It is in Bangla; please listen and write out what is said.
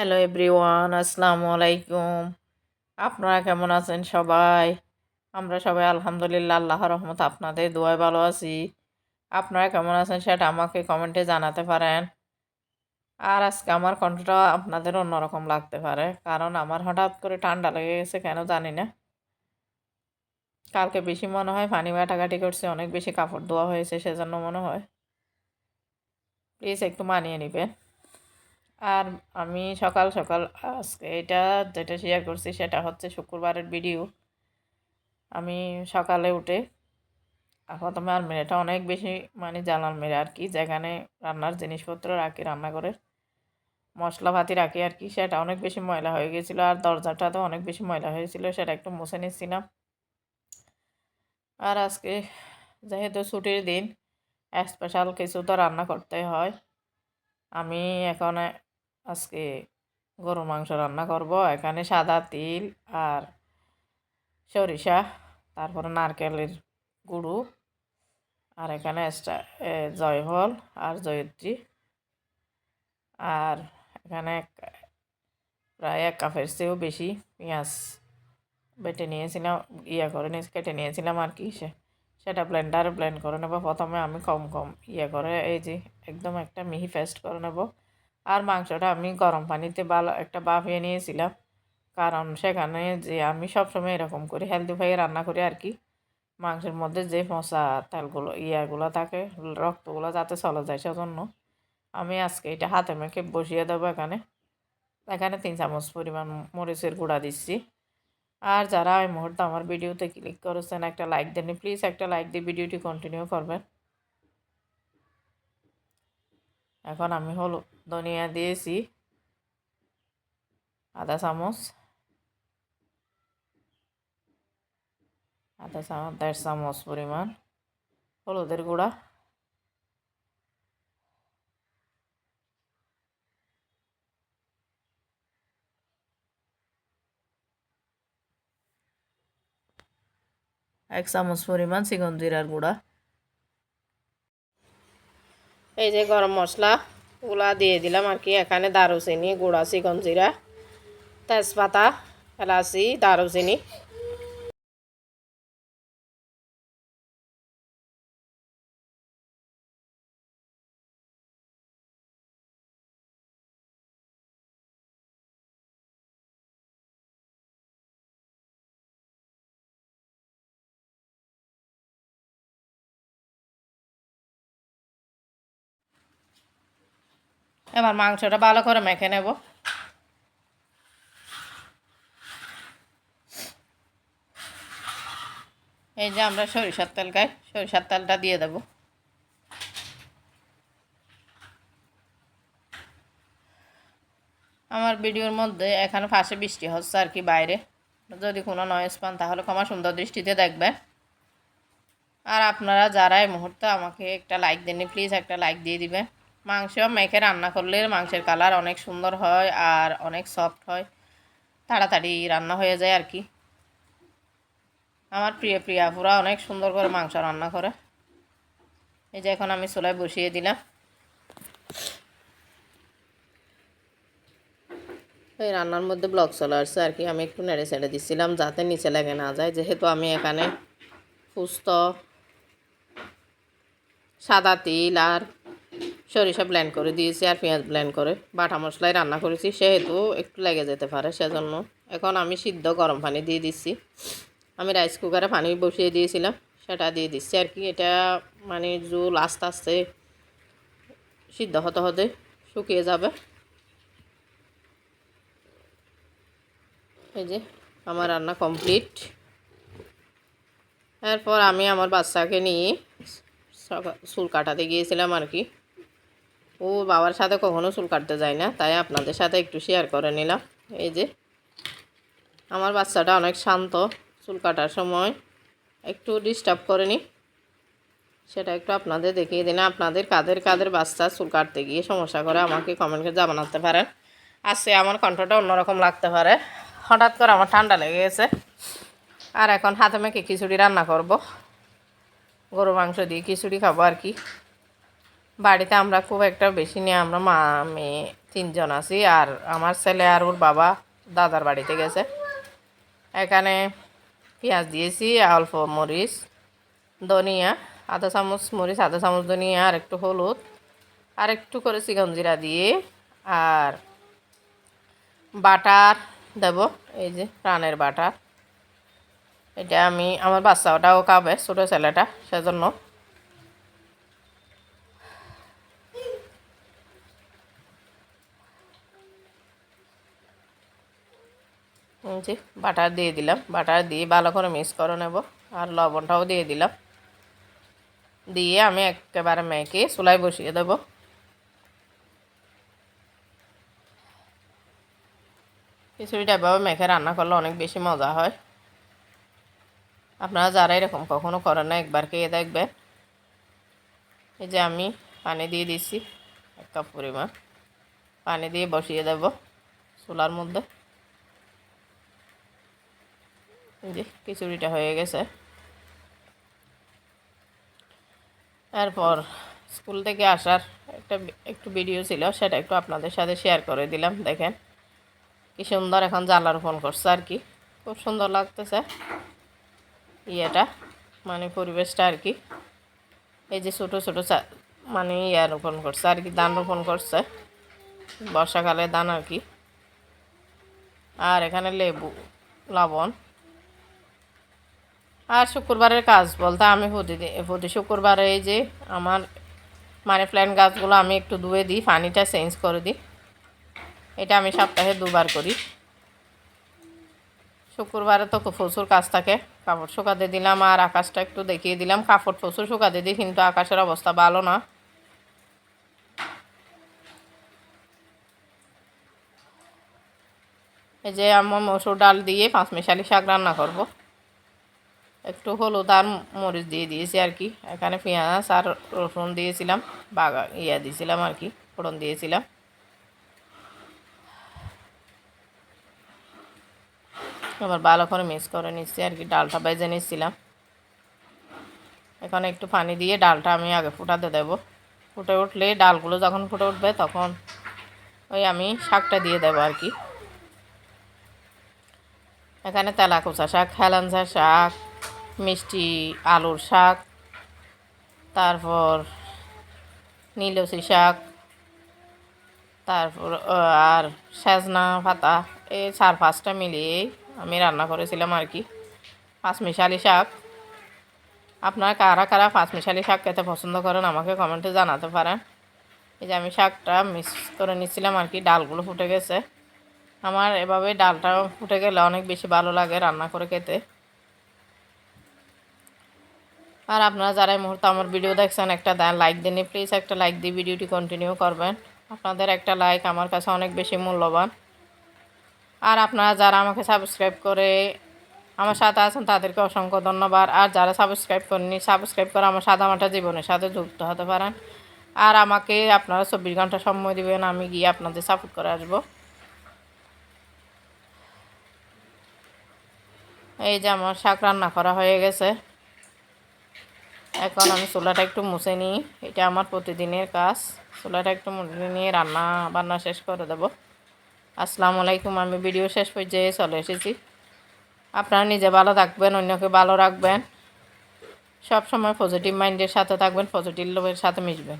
হ্যালো এভরিওয়ান আসসালামু আলাইকুম আপনারা কেমন আছেন সবাই আমরা সবাই আলহামদুলিল্লাহ আল্লাহ রহমত আপনাদের দোয়ায় ভালো আছি আপনারা কেমন আছেন সেটা আমাকে কমেন্টে জানাতে পারেন আর আজকে আমার কণ্ঠটা আপনাদের অন্যরকম লাগতে পারে কারণ আমার হঠাৎ করে ঠান্ডা লেগে গেছে কেন জানি না কালকে বেশি মনে হয় পানি বাটাঘাটি করছে অনেক বেশি কাপড় ধোয়া হয়েছে সেজন্য মনে হয় প্লিজ একটু মানিয়ে নেবেন আর আমি সকাল সকাল আজকে এটা যেটা শেয়ার করছি সেটা হচ্ছে শুক্রবারের ভিডিও আমি সকালে উঠে প্রথমে আলমিরাটা অনেক বেশি মানে জাল আলমিরা আর কি, যেখানে রান্নার জিনিসপত্র রাখি রান্না করে মশলাপাতি রাখি আর কি, সেটা অনেক বেশি ময়লা হয়ে গেছিল আর দরজাটা তো অনেক বেশি ময়লা হয়েছিল সেটা একটু মুছে নিচ্ছিলাম আর আজকে যেহেতু ছুটির দিন স্পেশাল কিছু তো রান্না করতে হয়। আমি এখন আজকে গরু মাংস রান্না করব। এখানে সাদা তিল আর সরিষা, তারপরে নারকেলের গুঁড়ো, আর এখানে জয়ফল আর জয়ত্রী। আর এখানে প্রায় এক কাপের চেয়েও বেশি পেঁয়াজ বেটে নিয়েছিলাম, ইয়া করে নিয়ে, কেটে নিয়েছিলাম আর কি। সে, সেটা ব্লেন্ডারে ব্লেন্ড করে নেব। প্রথমে আমি কম কম ইয়ে করে, এই যে একদম একটা মিহি পেস্ট করে নেব। আর মাংসটা আমি গরম পানিতে ভালো একটা বাফিয়ে নিয়েছিলাম। কারণ সেখানে যে আমি সবসময় এরকম করি হেলদি ভাইয়ে রান্না করি আর কি। মাংসের মধ্যে যে মশা, তেলগুলো, ইয়াগুলো থাকে, রক্তগুলো যাতে চলে যায় সেজন্য আমি আজকে এটা হাতে মেখে বসিয়ে দেবো এখানে। এখানে তিন চামচ পরিমাণ মরিচের গুঁড়া দিচ্ছি। আর যারা এই মুহূর্তে আমার ভিডিওতে ক্লিক করেছেন, একটা লাইক দেন প্লিজ একটা লাইক দিয়ে ভিডিওটি কন্টিনিউ করবেন। এখন আমি হলো ধনিয়া দিয়েছি, আধা চামচ আধা চামচ, দেড় চামচ পরিমাণ হলুদের গুঁড়া, এক চামচ পরিমাণ চিকন জিরার গুঁড়া। এই যে গরম মশলা ওলা দিয়ে দিলাম আর কি। এখানে দারুচিনি, গুঁড়া, চিকন জিরা, তেজপাতা, এলাচি, দারুচিনি। এবার মাংসটা ভালো করে মেখে নেব। এই যে আমরা সরিষার তেল খাই, সরিষার তেলটা দিয়ে দেব। আমার ভিডিওর মধ্যে এখানে পাশে বৃষ্টি হচ্ছে আর কি বাইরে। যদি কোনো নয়েজ পান তাহলে ক্ষমা সুন্দর দৃষ্টিতে দেখবে আর আপনারা যারা এই মুহূর্তে আমাকে একটা লাইক দেননি প্লিজ একটা লাইক দিয়ে দিবেন। মাংস মেখে রান্না করলে মাংসের কালার অনেক সুন্দর হয় আর অনেক সফট হয়। তাড়াতাড়ি রান্না হয়ে যায় আর কি। আমার প্রিয় প্রিয়াপুরা অনেক সুন্দর করে মাংস রান্না করে। এই যে এখন আমি চুলায় বসিয়ে দিলাম। এই রান্নার মধ্যে ব্লক চলে আসছে আর কি। আমি একটু নেড়ে ছেড়ে দিচ্ছিলাম যাতে নিচে লেগে না যায়। যেহেতু আমি এখানে ফুস্ত, সাদা তিল আর সরিষা ব্ল্যান্ড করে দিয়েছি আর পেঁয়াজ ব্ল্যান্ড করে। বাটা মশলায় রান্না করেছি, সেহেতু একটু লেগে যেতে পারে, সেজন্য এখন আমি সিদ্ধ গরম পানি দিয়ে দিচ্ছি। আমি রাইস কুকারে পানি বসিয়ে দিয়েছিলাম, সেটা দিয়ে দিচ্ছি আর কি। এটা মানে জুল আস্তে আস্তে সিদ্ধ হতে হতে শুকিয়ে যাবে। এই যে আমার রান্না কমপ্লিট এরপর আমি আমার বাচ্চাকে নিয়ে চুল কাটাতে গিয়েছিলাম আর কি। ও বাবার সাথে কখনো চুল কাটতে যায় না, তাই আপনাদের সাথে একটু শেয়ার করে নিলাম। এই যে, আমার বাচ্চাটা অনেক শান্ত, চুল কাটার সময় একটু ডিস্টার্ব করেনি সেটা একটু আপনাদের দেখিয়ে দিন আপনাদের কাদের কাদের বাচ্চা চুল কাটতে গিয়ে সমস্যা করে আমাকে কমেন্ট করে জানাতে পারেন। আজকে আমার কণ্ঠটা অন্যরকম লাগতে পারে। হঠাৎ করে আমার ঠান্ডা লেগে গেছে। আর এখন হাতে মেখে খিচুড়ি রান্না করব। গরু মাংস দিয়ে খিচুড়ি খাব আর কি। বাড়িতে আমরা খুব একটা বেশি নিয়ে আমরা মা মেয়ে তিনজন আছি আর আমার ছেলে আর ওর বাবা দাদার বাড়িতে গেছে। এখানে পেঁয়াজ দিয়েছি, অল্প মরিচ, ধনিয়া আধা চামচ মরিচ আধা চামচ ধনিয়া আর একটু হলুদ, আর একটু করে চিকন জিরা দিয়ে আর বাটার দেব, এই যে প্রাণের বাটার। এটা আমি, আমার বাচ্চাটাও খাবে, ছোটো ছেলেটা, সেজন্য। যে বাটার দিয়ে দিলাম। বাটার দিয়ে ভালো করে মিক্স করে নেব আর লবণটাও দিয়ে দিলাম। দিয়ে আমি একেবারে মেখে চুলাই বসিয়ে দেব। খিচুড়িটা এভাবে মেখে রান্না করলে অনেক বেশি মজা হয়। আপনারা যারা এরকম কখনো করেন না, একবার খেয়ে দেখবেন। এই যে আমি পানি দিয়ে দিচ্ছি এক কাপ পরিমাণ। পানি দিয়ে বসিয়ে দেব চুলার মধ্যে। যে খিচুড়িটা হয়ে গেছে। এরপর স্কুল থেকে আসার একটা একটু ভিডিও ছিল, সেটা একটু আপনাদের সাথে শেয়ার করে দিলাম, দেখেন। কি সুন্দর এখন জ্বালা রোপণ করছে আর কি। খুব সুন্দর লাগতেছে ইয়েটা মানে পরিবেশটা আর কি। এই যে ছোটো ছোটো মানে ইয়া রোপণ করছে আর কি, ধান রোপণ করছে। বর্ষাকালে ধান আর কি। আর এখানে লেবু, লবণ। আর শুক্রবারের কাজ বলতে আমি প্রতিদিন প্রতি শুক্রবারে এই যে আমার মানি প্ল্যান্ট গাছগুলো আমি একটু ধুয়ে দিই, পানিটা চেঞ্জ করে দিই। এটা আমি সপ্তাহে দুবার করি। শুক্রবারে তো প্রচুর কাজ থাকে। কাপড় শুকাতে দিলাম আর আকাশটা একটু দেখিয়ে দিলাম। কাপড় প্রচুর শুকাতে দিই, কিন্তু আকাশের অবস্থা ভালো না। এই যে আমার মসুর ডাল দিয়ে পাঁচ মিশালি শাক রান্না করব। একটু হলুদ আর মরিচ দিয়ে দিয়েছি আর কি। এখানে পেঁয়াজ আর রসুন দিয়েছিলাম, বাগা ইয়া দিয়েছিলাম আর কি, ফোড়ন দিয়েছিলাম। এবার ভালো করে মিক্স করে নিচ্ছি আর কি, ডালটা বেজে নিচ্ছিলাম। এখানে একটু পানি দিয়ে ডালটা আমি আগে ফুটাতে দেব। ফুটে উঠলে ডালগুলো যখন ফুটে উঠবে তখন ওই আমি শাকটা দিয়ে দেবো আর কি। এখানে তেলাকুচা শাক হেলাঞ্চা শাক মিষ্টি আলুর শাক, তারপর নীলসি শাক, তারপর আর সেজনা, পাতা, এই চার পাঁচটা মিলিয়ে আমি রান্না করেছিলাম আর কি। পাঁচমিশালি শাক। আপনারা কারা কারা পাঁচমিশালি শাক খেতে পছন্দ করেন আমাকে কমেন্টে জানাতে পারেন। এই যে আমি শাকটা মিক্স করে নিচ্ছিলাম আর কি, ডালগুলো ফুটে গেছে। আমার এভাবে ডালটা ফুটে গেলে অনেক বেশি ভালো লাগে রান্না করে খেতে। আর আপনারা যারা এই মুহূর্তে আমার ভিডিও দেখছেন, একটা লাইক দিন প্লিজ একটা লাইক দিয়ে ভিডিওটি কন্টিনিউ করবেন। আপনাদের একটা লাইক আমার কাছে অনেক বেশি মূল্যবান। আর আপনারা যারা আমাকে সাবস্ক্রাইব করে আমার সাথে আছেন, তাদেরকে অসংখ্য ধন্যবাদ। আর যারা সাবস্ক্রাইব করেনি সাবস্ক্রাইব করে আমার সাদা সাদামাটা জীবনের সাথে যুক্ত হতে পারেন। আর আমাকে আপনারা চব্বিশ ঘণ্টা সময় দিবেন, আমি গিয়ে আপনাদের সাপোর্ট করে আসব। এই যে আমার শাক রান্না করা হয়ে গেছে। এখন আমি চুলাটা একটু মুছে নিই। এটা আমার প্রতিদিনের কাজ। চুলাটা একটু মুছে নিয়ে রান্না বান্না শেষ করে দেবো। আসসালামু আলাইকুম, আমি ভিডিও শেষ পর্যায়ে চলে এসেছি। আপনারা নিজে ভালো থাকবেন, অন্যকে ভালো রাখবেন। সব সময় পজিটিভ মাইন্ডের সাথে থাকবেন পজিটিভ লোকের সাথে মিশবেন।